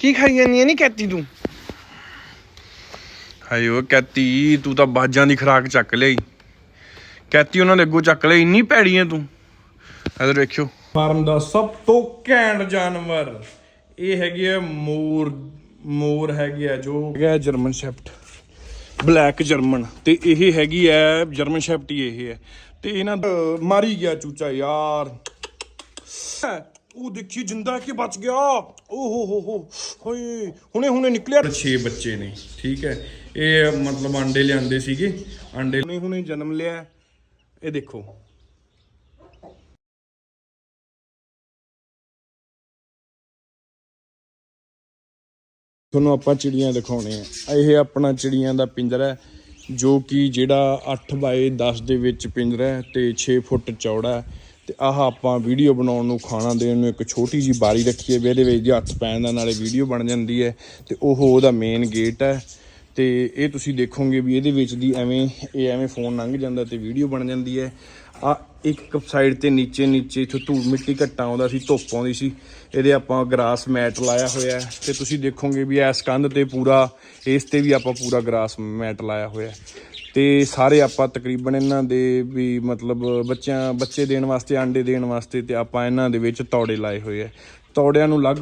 ਕੀ ਖਾਈ ਜਾਂਦੀ ਨਹੀਂ ਕੈਤੀ ਤੂੰ। ਹਾਏ ਓ ਕੈਤੀ ਤੂੰ ਤਾਂ ਬਾਜਾਂ ਦੀ ਖਰਾਕ ਚੱਕ ਲਈ। ਕੈਤੀ ਉਹਨਾਂ ਦੇ ਅੱਗੋਂ ਚੱਕ ਲਈ। ਇੰਨੀ ਭੈੜੀ ਐ ਤੂੰ। ਇਧਰ ਵੇਖਿਓ। ਫਾਰਮ ਦਾ ਸਭ ਤੋਂ ਘੈਂਟ ਜਾਨਵਰ ਇਹ ਹੈਗੇ ਆ ਮੋਰ ਮੋਰ ਹੈਗੇ ਆ ਜੋ ਹੈਗਾ ਜਰਮਨ ਸ਼ੈਫਟ ਬਲੈਕ ਜਰਮਨ। ਤੇ ਇਹ ਹੈਗੀ ਐ ਜਰਮਨ ਸ਼ੈਫਟ ਹੀ ਇਹ ਹੈ। ਤੇ ਇਹਨਾਂ ਮਾਰੀ ਗਿਆ ਚੂਚਾ ਯਾਰ। ਉਹ ਦੇਖੀ ਜਿੰਦਾ ਕਿ ਬਚ ਗਿਆ। ਓ ਹੋ ਹੋ ਹੋ ਹੋਏ ਹੁਣੇ ਹੁਣੇ ਨਿਕਲਿਆ। 6 ਬੱਚੇ ਨੇ ਠੀਕ ਹੈ। ਇਹ ਮਤਲਬ ਅੰਡੇ ਲਿਆਂਦੇ ਸੀਗੇ। ਅੰਡੇ ਨੇ ਹੁਣੇ ਜਨਮ ਲਿਆ। ਇਹ ਦੇਖੋ। ਤੁਹਾਨੂੰ ਆਪਾਂ ਚਿੜੀਆਂ ਦਿਖਾਉਣੇ ਆ। ਇਹ ਆਪਣਾ ਚਿੜੀਆਂ ਦਾ ਪਿੰਜਰਾ ਹੈ ਜੋ ਕਿ ਜਿਹੜਾ 8 ਬਾਏ 10 ਦੇ ਵਿੱਚ ਪਿੰਜਰਾ ਹੈ ਤੇ 6 ਫੁੱਟ ਚੌੜਾ ਹੈ। ਤੇ ਆਹ ਆਪਾਂ ਵੀਡੀਓ ਬਣਾਉਣ ਨੂੰ ਖਾਣਾ ਦੇਣ ਨੂੰ ਇੱਕ ਛੋਟੀ ਜੀ ਬਾਰੀ ਰੱਖੀ ਹੈ ਵੀ ਇਹਦੇ ਵਿੱਚ ਜੇ ਹੱਥ ਪੈਣ ਦਾ ਨਾਲੇ ਵੀਡੀਓ ਬਣ ਜਾਂਦੀ ਹੈ ਤੇ ਉਹ ਉਹਦਾ ਮੇਨ ਗੇਟ ਹੈ ਤੇ ਇਹ ਤੁਸੀਂ ਦੇਖੋਗੇ ਵੀ ਇਹਦੇ ਵਿੱਚ ਦੀ ਐਵੇਂ, ਇਹ ਐਵੇਂ ਫੋਨ ਲੰਘ ਜਾਂਦਾ ਤੇ ਵੀਡੀਓ ਬਣ ਜਾਂਦੀ ਹੈ। ਆ ਇੱਕ ਸਾਈਡ ਤੇ ਨੀਚੇ ਨੀਚੇ ਇੱਥੋਂ ਧੂੜ ਮਿੱਟੀ ਘੱਟਾ ਆਉਂਦਾ ਸੀ, ਧੁੱਪ ਆਉਂਦੀ ਸੀ। ਇਹਦੇ ਆਪਾਂ ਗਰਾਸ ਮੈਟ ਲਾਇਆ ਹੋਇਆ ਹੈ ਤੇ ਤੁਸੀਂ ਦੇਖੋਗੇ ਵੀ ਇਸ ਕੰਧ ਤੇ ਪੂਰਾ, ਇਸ ਤੇ ਵੀ ਆਪਾਂ ਪੂਰਾ ਗਰਾਸ ਮੈਟ ਲਾਇਆ ਹੋਇਆ ਤੇ ਸਾਰੇ ਆਪਾਂ ਤਕਰੀਬਨ ਇਹਨਾਂ ਦੇ ਵੀ ਮਤਲਬ ਬੱਚਿਆਂ, ਬੱਚੇ ਦੇਣ ਵਾਸਤੇ, ਆਂਡੇ ਦੇਣ ਵਾਸਤੇ ਤੇ ਆਪਾਂ ਇਹਨਾਂ ਦੇ ਵਿੱਚ ਤੌੜੇ ਲਾਏ ਹੋਏ ਆ ਤੌੜਿਆਂ ਨੂੰ ਲਗ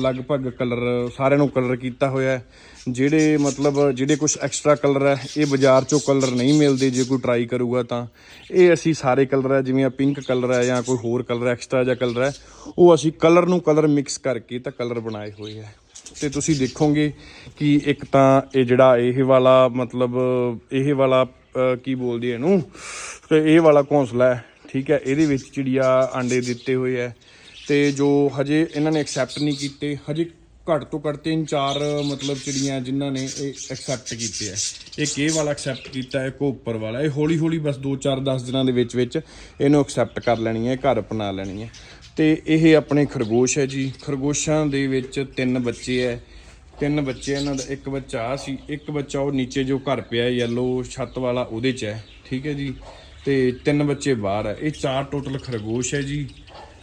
ਲਗਭਗ ਕਲਰ ਸਾਰਿਆਂ ਨੂੰ ਕਲਰ ਕੀਤਾ ਹੋਇਆ ਹੈ ਜਿਹੜੇ ਮਤਲਬ ਜਿਹੜੇ ਕੁਝ ਐਕਸਟਰਾ ਕਲਰ ਹੈ ਇਹ ਬਾਜ਼ਾਰ ਚੋਂ ਕਲਰ ਨਹੀਂ ਮਿਲਦੇ, ਜੇ ਕੋਈ ਟਰਾਈ ਕਰੂਗਾ ਤਾਂ। ਇਹ ਅਸੀਂ ਸਾਰੇ ਕਲਰ ਹੈ ਜਿਵੇਂ ਪਿੰਕ ਕਲਰ ਹੈ ਜਾਂ ਕੋਈ ਹੋਰ ਕਲਰ ਐਕਸਟਰਾ ਜਾਂ ਕਲਰ ਹੈ ਉਹ ਅਸੀਂ ਕਲਰ ਨੂੰ ਕਲਰ ਮਿਕਸ ਕਰਕੇ ਤਾਂ ਕਲਰ ਬਣਾਏ ਹੋਏ ਹੈ ਤੇ ਤੁਸੀਂ ਦੇਖੋਗੇ ਕਿ ਇੱਕ ਤਾਂ ਇਹ ਜਿਹੜਾ ਇਹ ਵਾਲਾ ਮਤਲਬ, ਇਹ ਵਾਲਾ ਕੀ ਬੋਲਦੀ ਇਹਨੂੰ? ਇਹ ਵਾਲਾ ਘੋਂਸਲਾ ਹੈ, ਠੀਕ ਹੈ? ਇਹਦੇ ਵਿੱਚ ਚਿੜੀਆ ਆਂਡੇ ਦਿੱਤੇ ਹੋਏ ਹੈ। ਤੇ ਜੋ ਹਜੇ ਇਹਨਾਂ ਨੇ ਐਕਸੈਪਟ ਨਹੀਂ ਕੀਤੇ, ਹਜੇ ਘੱਟ ਤੋਂ ਘੱਟ ਤਿੰਨ ਚਾਰ ਮਤਲਬ ਚਿੜੀਆਂ ਜਿਨ੍ਹਾਂ ਨੇ ਇਹ ਐਕਸੈਪਟ ਕੀਤੇ ਹੈ। ਇਹ ਇਹ ਵਾਲਾ ਐਕਸੈਪਟ ਕੀਤਾ ਹੈ ਇੱਕ ਉੱਪਰ ਵਾਲਾ। ਇਹ ਹੌਲੀ ਹੌਲੀ ਬਸ 2 4 10 ਦਿਨਾਂ ਦੇ ਵਿੱਚ ਵਿੱਚ ਇਹਨੂੰ ਐਕਸੈਪਟ ਕਰ ਲੈਣੀ ਹੈ ਘਰ ਅਪਣਾ ਲੈਣੀ ਹੈ। ਤੇ ਇਹ ਆਪਣੇ ਖਰਗੋਸ਼ ਹੈ ਜੀ। ਖਰਗੋਸ਼ਾਂ ਦੇ ਵਿੱਚ ਤਿੰਨ ਬੱਚੇ ਹੈ। ਤਿੰਨ ਬੱਚੇ ਇਹਨਾਂ ਦਾ, ਇੱਕ ਬੱਚਾ ਆ ਸੀ, ਇੱਕ ਬੱਚਾ ਉਹ ਨੀਚੇ ਜੋ ਘਰ ਪਿਆ ਯੈਲੋ ਛੱਤ ਵਾਲਾ ਉਹਦੇ 'ਚ ਹੈ। ਠੀਕ ਹੈ ਜੀ। ਤੇ ਤਿੰਨ ਬੱਚੇ ਬਾਹਰ ਹੈ। ਇਹ ਚਾਰ ਟੋਟਲ ਖਰਗੋਸ਼ ਹੈ ਜੀ।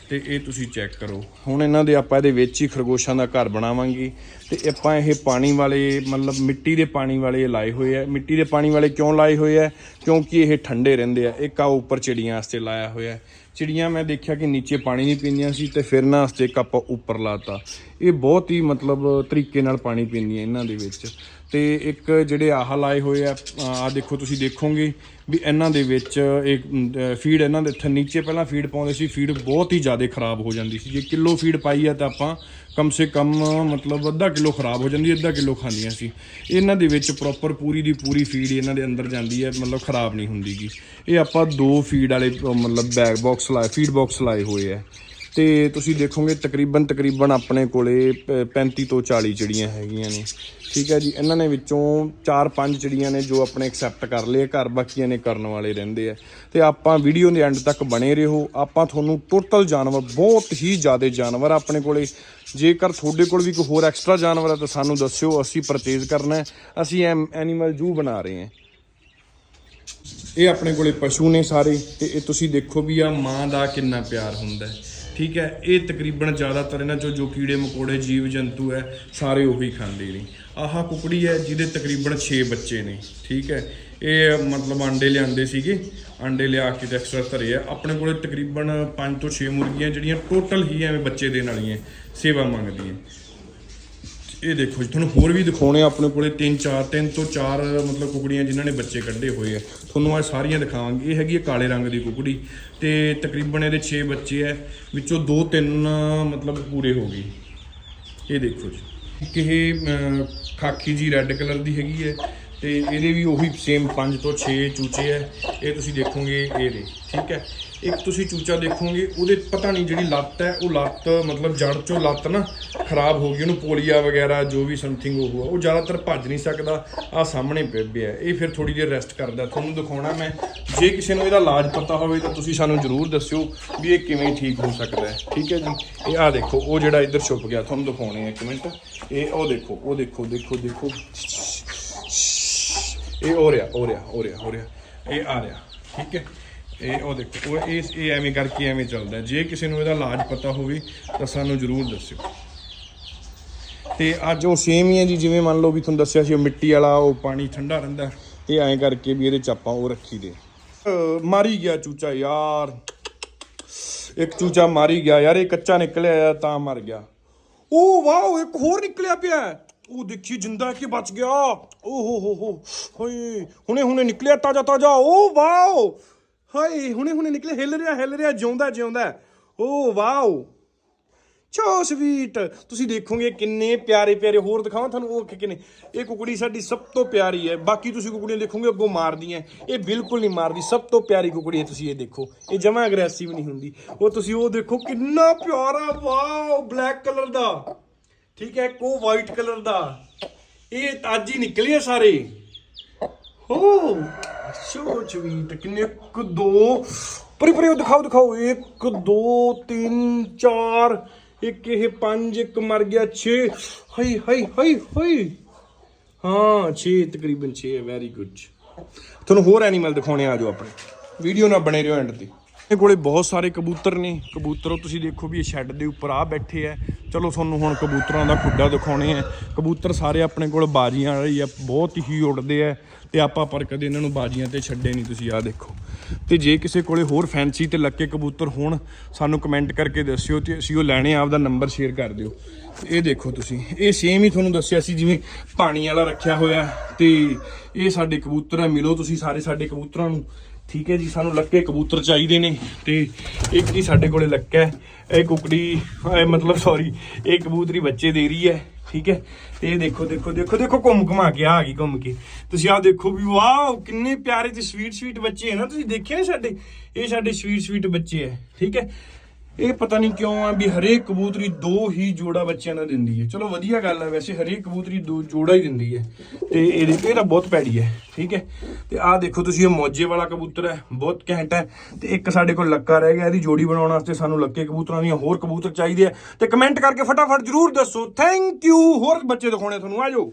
ਤੇ ਇਹ ਤੁਸੀਂ ਚੈੱਕ ਕਰੋ। ਹੁਣ ਇਹਨਾਂ ਦੇ ਆਪਾਂ ਇਹਦੇ ਵਿੱਚ ਹੀ ਖਰਗੋਸ਼ਾਂ ਦਾ ਘਰ ਬਣਾਵਾਂਗੇ। ਤੇ ਆਪਾਂ ਇਹ ਪਾਣੀ ਵਾਲੇ, ਮਤਲਬ ਮਿੱਟੀ ਦੇ ਪਾਣੀ ਵਾਲੇ ਲਾਏ ਹੋਏ ਆ ਮਿੱਟੀ ਦੇ ਪਾਣੀ ਵਾਲੇ ਕਿਉਂ ਲਾਏ ਹੋਏ ਆ ਕਿਉਂਕਿ ਇਹ ਠੰਡੇ ਰਹਿੰਦੇ ਆ। ਇੱਕ ਆ ਉੱਪਰ ਚਿੜੀਆਂ ਵਾਸਤੇ ਲਾਇਆ ਹੋਇਆ ਚਿੜੀਆਂ ਮੈਂ ਦੇਖਿਆ ਕਿ ਨੀਚੇ ਪਾਣੀ ਨਹੀਂ ਪੀਂਦੀਆਂ ਸੀ ਤੇ ਫਿਰ ਨਾ ਵਾਸਤੇ ਇੱਕ ਆਪਾਂ ਉੱਪਰ ਲਾਤਾ। ਇਹ ਬਹੁਤ ਹੀ ਮਤਲਬ ਤਰੀਕੇ ਨਾਲ ਪਾਣੀ ਪੀਂਦੀਆਂ ਇਹਨਾਂ ਦੇ ਵਿੱਚ। ਤੇ ਇੱਕ ਜਿਹੜੇ ਆਹ ਲਾਏ ਹੋਏ ਆ ਆ ਦੇਖੋ ਤੁਸੀਂ ਦੇਖੋਗੇ ਵੀ ਇਹਨਾਂ ਦੇ ਵਿੱਚ ਇੱਕ ਫੀਡ ਇਹਨਾਂ ਦੇ ਇੱਥੇ ਨੀਚੇ ਪਹਿਲਾਂ ਫੀਡ ਪਾਉਂਦੇ ਸੀ ਫੀਡ ਬਹੁਤ ਹੀ ਜ਼ਿਆਦਾ ਖਰਾਬ ਹੋ ਜਾਂਦੀ ਸੀ। ਜੇ ਕਿਲੋ ਫੀਡ ਪਾਈ ਆ ਤਾਂ ਆਪਾਂ ਕਮ ਸੇ ਕਮ ਮਤਲਬ ਅੱਧਾ ਕਿਲੋ ਖਰਾਬ ਹੋ ਜਾਂਦੀ, ਅੱਧਾ ਕਿਲੋ ਖਾਂਦੀਆਂ ਸੀ। ਇਹਨਾਂ ਦੇ ਵਿੱਚ ਪ੍ਰੋਪਰ ਪੂਰੀ ਦੀ ਪੂਰੀ ਫੀਡ ਇਹਨਾਂ ਦੇ ਅੰਦਰ ਜਾਂਦੀ ਹੈ ਮਤਲਬ ਖਰਾਬ ਨਹੀਂ ਹੁੰਦੀਗੀ। ਇਹ ਆਪਾਂ ਦੋ ਫੀਡ ਵਾਲੇ ਮਤਲਬ ਬੈਗ ਬਾਕਸ ਲਾਏ ਫੀਡ ਬਾਕਸ ਲਾਏ ਹੋਏ ਆ। ਤੇ ਤੁਸੀਂ ਦੇਖੋਗੇ ਤਕਰੀਬਨ ਤਕਰੀਬਨ ਆਪਣੇ ਕੋਲੇ ਪ- 35 ਤੋਂ 40 ਚਿੜੀਆਂ ਹੈਗੀਆਂ ਨੇ। ਠੀਕ ਹੈ ਜੀ, ਇਹਨਾਂ ਨੇ ਵਿੱਚੋਂ 4-5 ਚਿੜੀਆਂ ਨੇ ਜੋ ਆਪਣੇ ਐਕਸੈਪਟ ਕਰ ਲਏ, ਘਰ ਬਾਕੀਆਂ ਨੇ ਕਰਨ ਵਾਲੇ ਰਹਿੰਦੇ ਆ। ਤੇ ਆਪਾਂ ਵੀਡੀਓ ਦੇ ਐਂਡ ਤੱਕ ਬਣੇ ਰਹੋ। ਆਪਾਂ ਤੁਹਾਨੂੰ ਟੋਟਲ ਜਾਨਵਰ, ਬਹੁਤ ਹੀ ਜ਼ਿਆਦਾ ਜਾਨਵਰ ਆਪਣੇ ਕੋਲੇ। ਜੇਕਰ ਤੁਹਾਡੇ ਕੋਲ ਵੀ ਕੋਈ ਹੋਰ ਐਕਸਟਰਾ ਜਾਨਵਰ ਹੈ ਤਾਂ ਸਾਨੂੰ ਦੱਸਿਓ, ਅਸੀਂ ਪਰਚੇਜ਼ ਕਰਨਾ ਹੈ। ਅਸੀਂ ਐਨੀਮਲ ਜੂ ਬਣਾ ਰਹੇ ਹਾਂ। ਇਹ ਆਪਣੇ ਕੋਲੇ ਪਸ਼ੂ ਨੇ ਸਾਰੇ। ਤੇ ਇਹ ਤੁਸੀਂ ਦੇਖੋ ਵੀ ਆ ਮਾਂ ਦਾ ਕਿੰਨਾ ਪਿਆਰ ਹੁੰਦਾ ਹੈ। ਠੀਕ ਹੈ, ਇਹ ਤਕਰੀਬਨ ਜ਼ਿਆਦਾਤਰ ਇਹਨਾਂ ਚੋਂ ਜੋ ਕੀੜੇ ਮਕੌੜੇ, ਜੀਵ ਜੰਤੂ ਹੈ, ਸਾਰੇ ਉਹੀ ਖਾਂਦੇ ਨੇ। ਆਹ ਕੁਕੜੀ ਹੈ ਜਿਹਦੇ ਤਕਰੀਬਨ 6 ਬੱਚੇ ਨੇ, ਠੀਕ ਹੈ। ਇਹ ਮਤਲਬ ਆਂਡੇ ਲਿਆਂਦੇ ਸੀਗੇ, ਆਂਡੇ ਲਿਆ ਕੇ ਤੇ ਐਕਸਟਰਾ ਧਰੇ ਆ। ਆਪਣੇ ਕੋਲੇ ਤਕਰੀਬਨ 5 ਤੋਂ 6 ਮੁਰਗੀਆਂ ਜਿਹੜੀਆਂ ਟੋਟਲ ਹੀ ਐਵੇਂ ਬੱਚੇ ਦੇਣ ਵਾਲੀਆਂ, ਸੇਵਾ ਮੰਗਦੀਆਂ। ਇਹ ਦੇਖੋ ਜੀ ਤੁਹਾਨੂੰ ਹੋਰ ਵੀ ਦਿਖਾਉਣੇ ਆ ਆਪਣੇ ਕੋਲੇ ਤਿੰਨ ਚਾਰ ਤਿੰਨ ਤੋਂ ਚਾਰ ਮਤਲਬ ਕੁਕੜੀਆਂ ਜਿਨ੍ਹਾਂ ਨੇ ਬੱਚੇ ਕੱਢੇ ਹੋਏ ਆ। ਤੁਹਾਨੂੰ ਅੱਜ ਸਾਰੀਆਂ ਦਿਖਾਵਾਂਗੇ। ਇਹ ਹੈਗੀ ਹੈ ਕਾਲੇ ਰੰਗ ਦੀ ਕੁਕੜੀ ਤੇ ਤਕਰੀਬਨ ਇਹਦੇ 6 ਬੱਚੇ ਆ। ਵਿੱਚੋਂ 2 3 ਮਤਲਬ ਪੂਰੇ ਹੋ ਗਏ। ਇਹ ਦੇਖੋ ਜੀ ਇੱਕ ਇਹ ਅਮ, ਖਾਕੀ ਜੀ ਰੈੱਡ ਕਲਰ ਦੀ ਹੈਗੀ ਹੈ ਤੇ ਇਹਦੇ ਵੀ ਉਹੀ ਸੇਮ 5 ਤੋਂ 6 ਚੂਚੇ ਹੈ ਇਹ ਤੁਸੀਂ ਦੇਖੋਗੇ ਇਹਦੇ ਠੀਕ ਹੈ। ਇੱਕ ਤੁਸੀਂ ਚੂਚਾ ਦੇਖੋਗੇ, ਉਹਦੇ ਪਤਾ ਨਹੀਂ ਜਿਹੜੀ ਲੱਤ ਹੈ, ਉਹ ਲੱਤ, ਮਤਲਬ ਜੜ ਚੋਂ ਲੱਤ ਨਾ ਖਰਾਬ ਹੋ ਗਈ, ਉਹਨੂੰ ਪੋਲੀਆ ਵਗੈਰਾ, ਜੋ ਵੀ ਸਮਥਿੰਗ ਉਹ ਆ ਉਹ ਜ਼ਿਆਦਾਤਰ ਭੱਜ ਨਹੀਂ ਸਕਦਾ ਆ ਸਾਹਮਣੇ ਪਿਆ ਇਹ ਫਿਰ ਥੋੜੀ ਦੇਰ ਰੈਸਟ ਕਰਦਾ। ਤੁਹਾਨੂੰ ਦਿਖਾਉਣਾ ਮੈਂ, ਜੇ ਕਿਸੇ ਨੂੰ ਇਹਦਾ ਇਲਾਜ ਪਤਾ ਹੋਵੇ ਤਾਂ ਤੁਸੀਂ ਸਾਨੂੰ ਜ਼ਰੂਰ ਦੱਸਿਓ ਵੀ ਇਹ ਕਿਵੇਂ ਠੀਕ ਹੋ ਸਕਦਾ ਹੈ। ਠੀਕ ਹੈ ਜੀ? ਇਹ ਆ ਦੇਖੋ, ਉਹ ਜਿਹੜਾ ਇੱਧਰ ਛੁਪ ਗਿਆ, ਤੁਹਾਨੂੰ ਦਿਖਾਉਣੇ ਆ ਇੱਕ ਮਿੰਟ। ਇਹ, ਉਹ ਦੇਖੋ ਉਹ ਦੇਖੋ ਦੇਖੋ ਦੇਖੋ। ਇਹ ਹੋ ਰਿਹਾ ਹੋ ਰਿਹਾ ਹੋ ਰਿਹਾ ਹੋ ਰਿਹਾ। ਇਹ ਆ ਰਿਹਾ। ਠੀਕ ਹੈ? ਇਹ ਉਹ ਦੇਖੋ, ਉਹ ਇਹ ਇਹ ਐਵੇਂ ਕਰਕੇ ਐਵੇਂ ਚੱਲਦਾ ਜੇ ਕਿਸੇ ਨੂੰ ਇਹਦਾ ਇਲਾਜ ਪਤਾ ਹੋਵੇ, ਤਾਂ ਸਾਨੂੰ ਜ਼ਰੂਰ ਦੱਸਿਓ। ਤੇ ਅੱਜ ਉਹ ਸੇਮ ਹੀ ਹੈ ਜੀ, ਜਿਵੇਂ ਮੰਨ ਲਓ ਵੀ ਤੁਹਾਨੂੰ ਦੱਸਿਆ ਸੀ, ਉਹ ਮਿੱਟੀ ਵਾਲਾ, ਉਹ ਪਾਣੀ ਠੰਡਾ ਰਹਿੰਦਾ ਇਹ ਐਂ ਕਰਕੇ ਵੀ ਇਹਦੇ ਚ ਉਹ ਰੱਖੀ ਦੇ। ਅਹ ਮਾਰੀ ਗਿਆ ਚੂਚਾ ਯਾਰ। ਇੱਕ ਚੂਚਾ ਮਾਰੀ ਗਿਆ ਯਾਰ, ਇਹ ਕੱਚਾ ਨਿਕਲਿਆ ਆ ਤਾਂ ਮਰ ਗਿਆ। ਓ ਵਾਓ, ਇੱਕ ਹੋਰ ਨਿਕਲਿਆ ਪਿਆ। ਹੈ। ਉਹ ਦੇਖੀ, ਜਿੰਦਾ ਕਿ ਬਚ ਗਿਆ। ਓ ਹੋ ਹੋ ਹੋ। ਹੋਏ, ਹੁਣੇ ਹੁਣੇ ਨਿਕਲਿਆ ਤਾਜਾ ਤਾਜਾ ਓ ਵਾਓ ਹਾਏ, ਹੁਣੇ ਹੁਣੇ ਨਿਕਲੇ, ਹਿੱਲ ਰਿਹਾ ਹਿੱਲ ਰਿਹਾ, ਜਿਉਂਦਾ ਜਿਉਂਦਾ। ਓ, ਵਾਓ। ਚੋ ਸਵੀਟ ਤੁਸੀਂ ਦੇਖੋਗੇ ਕਿੰਨੇ ਪਿਆਰੇ ਪਿਆਰੇ, ਹੋਰ ਦਿਖਾਵਾਂ ਤੁਹਾਨੂੰ ਉਹ ਕਿ ਕਿੰਨੇ। ਇਹ ਕੁਕੜੀ ਸਾਡੀ ਸਭ ਤੋਂ ਪਿਆਰੀ ਹੈ। ਬਾਕੀ ਤੁਸੀਂ ਕੁਕੜੀਆਂ ਦੇਖੋਗੇ, ਅੱਗੋਂ ਮਾਰਦੀਆਂ ਇਹ ਬਿਲਕੁਲ ਨਹੀਂ ਮਾਰਦੀ, ਸਭ ਤੋਂ ਪਿਆਰੀ ਕੁਕੜੀ ਹੈ, ਤੁਸੀਂ ਇਹ ਦੇਖੋ। ਇਹ ਜਮਾ ਅਗਰੈਸਿਵ ਨਹੀਂ ਹੁੰਦੀ। ਉਹ ਤੁਸੀਂ ਉਹ ਦੇਖੋ, ਕਿੰਨਾ ਪਿਆਰਾ, ਵਾਓ ਬਲੈਕ ਕਲਰ ਦਾ। ਠੀਕ ਹੈ ਕੋ ਵਾਈਟ ਕਲਰ ਦਾ। ਇਹ ਅੱਜ ਹੀ ਨਿਕਲੇ ਆ ਸਾਰੇ। ਹੋ। ਸ਼ੋ ਚਵੀਟ ਕਿੰਨੇ ਇੱਕ, ਦੋ, ਪਰੇ ਪਰੇ ਦਿਖਾਓ ਦਿਖਾਓ। ਇੱਕ, ਦੋ, ਤਿੰਨ, ਚਾਰ, ਇੱਕ ਇਹ ਪੰਜ, ਇੱਕ ਮਰ ਗਿਆ 6 ਹਈ ਹਈ ਹਈ ਹਈ। ਹਾਂ 6 ਤਕਰੀਬਨ 6 ਹੈ ਵੈਰੀ ਗੁੱਡ ਤੁਹਾਨੂੰ ਹੋਰ ਐਨੀਮਲ ਦਿਖਾਉਣੇ ਆ ਜਾਓ ਆਪਣੇ। ਵੀਡੀਓ ਨਾਲ ਬਣੇ ਰਹੋ ਐਂਡ ਤੇ। ਇਹ ਕੋਲੇ ਬਹੁਤ ਸਾਰੇ ਕਬੂਤਰ ਨੇ। ਕਬੂਤਰ, ਤੁਸੀਂ ਦੇਖੋ ਵੀ ਇਹ ਸ਼ੈੱਡ ਦੇ ਉੱਪਰ ਆ ਬੈਠੇ ਆ। ਚਲੋ, ਤੁਹਾਨੂੰ ਹੁਣ ਕਬੂਤਰਾਂ ਦਾ ਖੁੱਡਾ ਦਿਖਾਉਣੇ ਆ। ਕਬੂਤਰ ਸਾਰੇ ਆਪਣੇ ਕੋਲ ਬਾਜੀਆਂ ਵਾਲੇ ਆ, ਬਹੁਤ ਹੀ ਉੱਡਦੇ ਆ ਤੇ ਆਪਾਂ ਪਰ ਕਦੇ ਇਹਨਾਂ ਨੂੰ ਬਾਜੀਆਂ ਤੇ ਛੱਡੇ ਨਹੀਂ, ਤੁਸੀਂ ਆ ਦੇਖੋ। ਤੇ ਜੇ ਕਿਸੇ ਕੋਲੇ ਹੋਰ ਫੈਂਸੀ ਤੇ ਲੱਕੇ ਕਬੂਤਰ ਹੋਣ, ਸਾਨੂੰ ਕਮੈਂਟ ਕਰਕੇ ਦੱਸਿਓ ਤੇ ਅਸੀਂ ਉਹ ਲੈਣੇ ਆਪ ਦਾ ਨੰਬਰ ਸ਼ੇਅਰ ਕਰ ਦਿਓ। ਤੇ ਇਹ ਦੇਖੋ ਤੁਸੀਂ, ਇਹ ਸੇਮ ਹੀ ਤੁਹਾਨੂੰ ਦੱਸਿਆ ਸੀ, ਜਿਵੇਂ ਪਾਣੀ ਵਾਲਾ ਰੱਖਿਆ ਹੋਇਆ। ਤੇ ਇਹ ਸਾਡੇ ਕਬੂਤਰ ਆ, ਮਿਲੋ ਤੁਸੀਂ ਸਾਰੇ ਸਾਡੇ ਕਬੂਤਰਾਂ ਨੂੰ। ਠੀਕ ਹੈ ਜੀ, ਸਾਨੂੰ ਲੱਕੇ ਕਬੂਤਰ ਚਾਹੀਦੇ ਨੇ ਤੇ ਇੱਕ ਜੀ ਸਾਡੇ ਕੋਲੇ ਲੱਕਾ ਹੈ, ਇਹ ਕੁਕੜੀ ਮਤਲਬ ਸੌਰੀ ਇਹ ਕਬੂਤਰੀ ਬੱਚੇ ਦੇ ਰਹੀ ਹੈ, ਠੀਕ ਹੈ। ਤੇ ਇਹ ਦੇਖੋ ਦੇਖੋ ਦੇਖੋ ਦੇਖੋ, ਘੁੰਮ ਘੁਮਾ ਕੇ, ਆ ਗਈ ਘੁੰਮ ਕੇ। ਤੁਸੀਂ ਆਹ ਦੇਖੋ ਵੀ ਵਾਓ, ਕਿੰਨੇ ਪਿਆਰੇ ਤੇ ਸਵੀਟ ਸਵੀਟ ਬੱਚੇ ਹੈ ਨਾ, ਤੁਸੀਂ ਦੇਖਿਆ ਸਾਡੇ? ਇਹ ਸਾਡੇ ਸਵੀਟ ਸਵੀਟ ਬੱਚੇ ਹੈ, ਠੀਕ ਹੈ। ਇਹ ਪਤਾ ਨਹੀਂ ਕਿਉਂ ਆ ਵੀ ਹਰੇਕ ਕਬੂਤਰੀ ਦੋ ਹੀ ਜੋੜਾ ਬੱਚਿਆਂ ਦਾ ਦਿੰਦੀ ਹੈ। ਚਲੋ ਵਧੀਆ ਗੱਲ ਹੈ ਵੈਸੇ ਹਰੇਕ ਕਬੂਤਰੀ ਦੋ ਜੋੜਾ ਹੀ ਦਿੰਦੀ ਹੈ। ਤੇ ਇਹਦੇ ਇਹ ਤਾਂ ਬਹੁਤ ਪੈੜੀ ਹੈ, ਠੀਕ ਹੈ? ਤੇ ਆਹ ਦੇਖੋ ਤੁਸੀਂ, ਇਹ ਮੌਜੇ ਵਾਲਾ ਕਬੂਤਰ ਹੈ, ਬਹੁਤ ਘੈਂਟ ਹੈ। ਤੇ ਇੱਕ ਸਾਡੇ ਕੋਲ ਲੱਕਾ ਰਹਿ ਗਿਆ, ਇਹਦੀ ਜੋੜੀ ਬਣਾਉਣ ਵਾਸਤੇ ਸਾਨੂੰ ਲੱਕੇ ਕਬੂਤਰਾਂ ਦੀਆਂ ਹੋਰ ਕਬੂਤਰ ਚਾਹੀਦੇ ਆ। ਤੇ ਕਮੈਂਟ ਕਰਕੇ ਫਟਾਫਟ ਜਰੂਰ ਦੱਸੋ। ਥੈਂਕ ਯੂ ਹੋਰ ਬੱਚੇ ਦਿਖਾਉਣੇ ਤੁਹਾਨੂੰ ਆਜੋ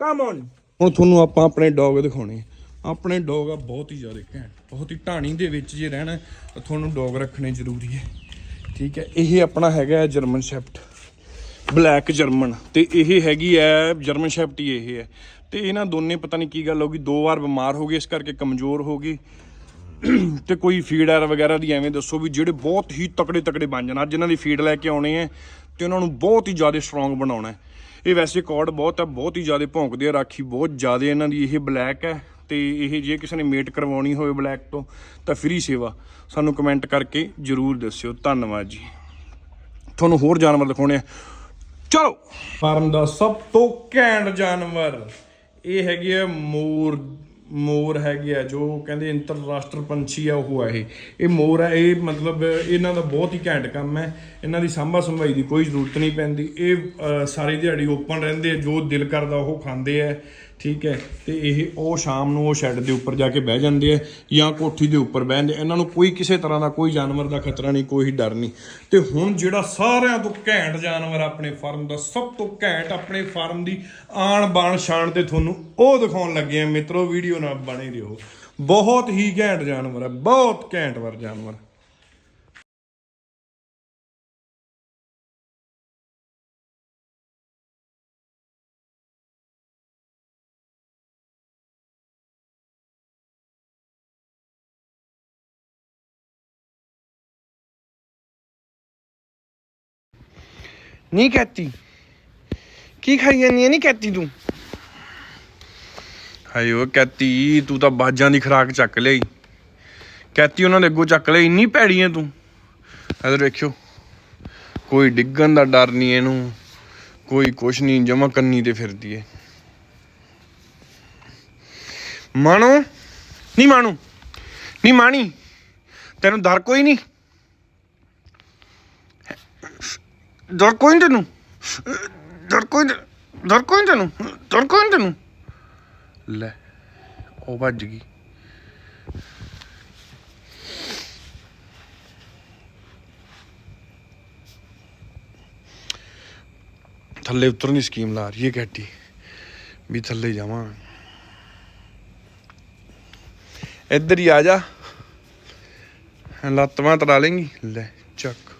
ਕਮ ਔਨ ਹੁਣ ਤੁਹਾਨੂੰ ਆਪਾਂ ਆਪਣੇ ਡੌਗ ਦਿਖਾਉਣੇ ਆਪਣੇ ਡੌਗ ਆ ਬਹੁਤ ਹੀ ਜ਼ਿਆਦਾ ਘੈਂਟ, ਬਹੁਤ ਹੀ ਢਾਣੀ ਦੇ ਵਿੱਚ ਜੇ ਰਹਿਣਾ ਤੁਹਾਨੂੰ ਡੌਗ ਰੱਖਣੇ ਜ਼ਰੂਰੀ ਹੈ। ਠੀਕ ਹੈ, ਇਹ ਆਪਣਾ ਹੈਗਾ ਹੈ ਜਰਮਨ ਸ਼ੈਫਟ ਬਲੈਕ ਜਰਮਨ ਤੇ ਇਹ ਹੈਗੀ ਹੈ ਜਰਮਨ ਸ਼ੈਫਟ ਹੀ ਇਹ ਹੈ। ਤੇ ਇਹਨਾਂ ਦੋਨੇ ਪਤਾ ਨਹੀਂ ਕੀ ਗੱਲ ਹੋ ਗਈ, ਦੋ ਵਾਰ ਬਿਮਾਰ ਹੋ ਗਏ, ਇਸ ਕਰਕੇ ਕਮਜ਼ੋਰ ਹੋ ਗਏ। ਤੇ ਕੋਈ ਫੀਡ ਐਰ ਵਗੈਰਾ ਦੀ ਐਵੇਂ ਦੱਸੋ ਵੀ ਜਿਹੜੇ ਬਹੁਤ ਹੀ ਤਕੜੇ ਤਕੜੇ ਬਣ ਜਾਣ। ਅੱਜ ਇਹਨਾਂ ਦੀ ਫੀਡ ਲੈ ਕੇ ਆਉਣੇ ਆ ਤੇ ਉਹਨਾਂ ਨੂੰ ਬਹੁਤ ਹੀ ਜ਼ਿਆਦਾ ਸਟਰੋਂਗ ਬਣਾਉਣਾ ਇਹ ਵੈਸੇ ਕੌਡ ਬਹੁਤ ਹੈ, ਬਹੁਤ ਹੀ ਜ਼ਿਆਦਾ ਭੌਂਕਦੇ ਆ ਰਾਖੀ, ਬਹੁਤ ਜ਼ਿਆਦਾ ਇਹਨਾਂ ਦੀ ਇਹ ਬਲੈਕ ਹੈ। ਤੇ ਇਹ ਜੇ ਕਿਸੇ ਨੇ ਮੇਟ ਕਰਵਾਉਣੀ ਹੋਵੇ ਬਲੈਕ ਤੋਂ, ਤਾਂ ਫ੍ਰੀ ਸੇਵਾ। ਸਾਨੂੰ ਕਮੈਂਟ ਕਰਕੇ ਜਰੂਰ ਦੱਸਿਓ। ਧੰਨਵਾਦ ਜੀ। ਤੁਹਾਨੂੰ ਹੋਰ ਜਾਨਵਰ ਦਿਖਾਉਣੇ ਆ। ਚਲੋ। ਫਾਰਮ ਦਾ ਸਭ ਤੋਂ ਘੈਂਟ ਜਾਨਵਰ ਇਹ ਹੈਗੇ ਆ ਮੋਰ ਮੋਰ ਹੈਗੇ ਆ ਜੋ ਕਹਿੰਦੇ ਅੰਤਰਰਾਸ਼ਟਰ ਪੰਛੀ ਆ ਉਹ ਆ ਇਹ। ਇਹ ਮੋਰ ਆ, ਇਹ ਮਤਲਬ ਇਹਨਾਂ ਦਾ ਬਹੁਤ ਹੀ ਘੈਂਟ ਕੰਮ ਹੈ। ਇਹਨਾਂ ਦੀ ਸਾਂਭਾ ਸੰਭਾਈ ਦੀ ਕੋਈ ਜ਼ਰੂਰਤ ਨਹੀਂ ਪੈਂਦੀ। ਇਹ ਸਾਰੀ ਦਿਹਾੜੀ ਓਪਨ ਰਹਿੰਦੇ ਆ, ਜੋ ਦਿਲ ਕਰਦਾ ਉਹ ਖਾਂਦੇ ਆ। ਠੀਕ ਹੈ, ਤੇ ਇਹ ਉਹ ਸ਼ਾਮ ਨੂੰ ਉਹ ਸ਼ੈੱਡ ਦੇ ਉੱਪਰ ਜਾ ਕੇ ਬਹਿ ਜਾਂਦੇ ਆ ਜਾਂ ਕੋਠੀ ਦੇ ਉੱਪਰ ਬਹਿੰਦੇ ਇਹਨਾਂ ਨੂੰ ਕੋਈ ਕਿਸੇ ਤਰ੍ਹਾਂ ਦਾ ਕੋਈ ਜਾਨਵਰ ਦਾ ਖਤਰਾ ਨਹੀਂ, ਕੋਈ ਡਰ ਨਹੀਂ। ਤੇ ਹੁਣ ਜਿਹੜਾ ਸਾਰਿਆਂ ਤੋਂ ਘੈਂਟ ਜਾਨਵਰ ਆਪਣੇ ਫਾਰਮ ਦਾ, ਸਭ ਤੋਂ ਘੈਂਟ ਆਪਣੇ ਫਾਰਮ ਦੀ ਆਣ ਬਾਣ ਸ਼ਾਨ ਤੇ ਤੁਹਾਨੂੰ ਉਹ ਦਿਖਾਉਣ ਲੱਗੇ ਆ। ਮਿੱਤਰੋ, ਵੀਡੀਓ ਨਾਲ ਬਣੇ ਰਹੋ। ਬਹੁਤ ਹੀ ਘੈਂਟ ਜਾਨਵਰ ਹੈ ਬਹੁਤ ਘੈਂਟ ਵਰ ਜਾਨਵਰ। ਨਹੀਂ ਕਹਤੀ। ਕੀ ਖਾਈ ਜਾਂਦੀ ਹੈ ਨਹੀਂ ਕਹਤੀ ਤੂੰ? ਹਾਏ ਓ ਕੈਤੀ ਤੂੰ ਤਾਂ ਬਾਜਾਂ ਦੀ ਖਰਾਕ ਚੱਕ ਲਈ। ਕੈਤੀ ਉਹਨਾਂ ਦੇ ਅੱਗੋਂ ਚੱਕ ਲਈ, ਇੰਨੀ ਭੈੜੀ ਹੈ ਤੂੰ। ਇਧਰ ਵੇਖਿਓ, ਕੋਈ ਡਿੱਗਣ ਦਾ ਡਰ ਨਹੀਂ ਇਹਨੂੰ, ਕੋਈ ਕੁਛ ਨਹੀਂ, ਜਮਾ ਕੰਨੀ ਤੇ ਫਿਰਦੀ ਏ। ਮਾਣੋ ਨਹੀਂ ਮਾਣੂ ਨਹੀਂ ਮਾਣੀ, ਤੈਨੂੰ ਡਰ ਕੋਈ ਨਹੀਂ। ਡਰ ਕੋਈ ਤੈਨੂੰ। ਡਰ ਕੋਈ ਨੀ- ਕੋਈ ਤੈਨੂੰ, ਡਰ ਕੋਈ ਤੈਨੂੰ। ਲੈ, ਉਹ ਭੱਜ ਗਈ। ਥੱਲੇ ਉਤਰਨ ਦੀ ਸਕੀਮ ਲਾ ਰਹੀ ਹੈ ਕੈਟੀ, ਵੀ ਥੱਲੇ ਜਾਵਾਂ ਇੱਧਰ ਹੀ ਆ ਜਾ। ਲੱਤਵਾਂ ਤੜਾ ਲੇਂਗੀ। ਲੈ, ਚੱਕ।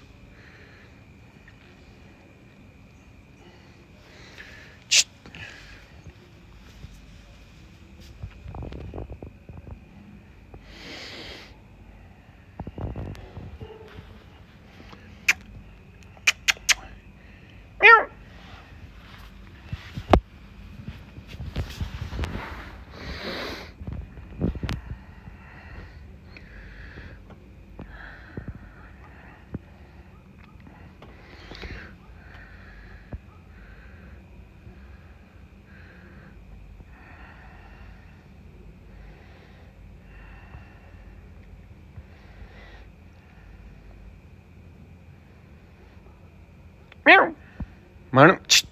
ਮਿਆਉ ਮਨੂ ਛ।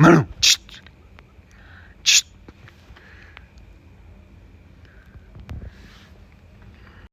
ਮਨੂ